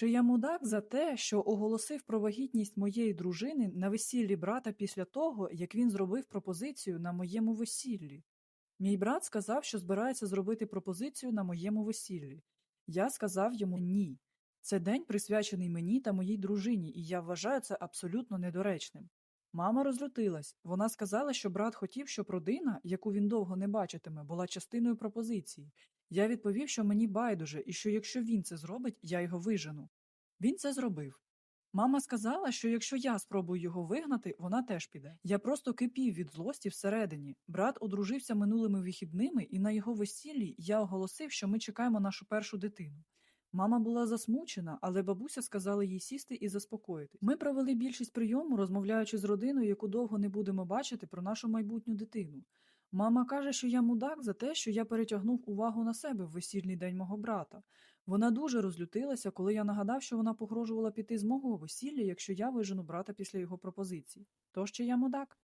Чи я мудак за те, що оголосив про вагітність моєї дружини на весіллі брата після того, як він зробив пропозицію на моєму весіллі? Мій брат сказав, що збирається зробити пропозицію на моєму весіллі. Я сказав йому ні. Це день присвячений мені та моїй дружині, і я вважаю це абсолютно недоречним. Мама розлютилась. Вона сказала, що брат хотів, щоб родина, яку він довго не бачитиме, була частиною пропозиції. Я відповів, що мені байдуже, і що якщо він це зробить, я його вижену. Він це зробив. Мама сказала, що якщо я спробую його вигнати, вона теж піде. Я просто кипів від злості всередині. Брат одружився минулими вихідними, і на його весіллі я оголосив, що ми чекаємо нашу першу дитину. Мама була засмучена, але бабуся сказала їй сісти і заспокоїтись. Ми провели більшість прийому, розмовляючи з родиною, яку довго не будемо бачити про нашу майбутню дитину. Мама каже, що я мудак за те, що я перетягнув увагу на себе в весільний день мого брата. Вона дуже розлютилася, коли я нагадав, що вона погрожувала піти з мого весілля, якщо я вижену брата після його пропозиції. Тож чи я мудак?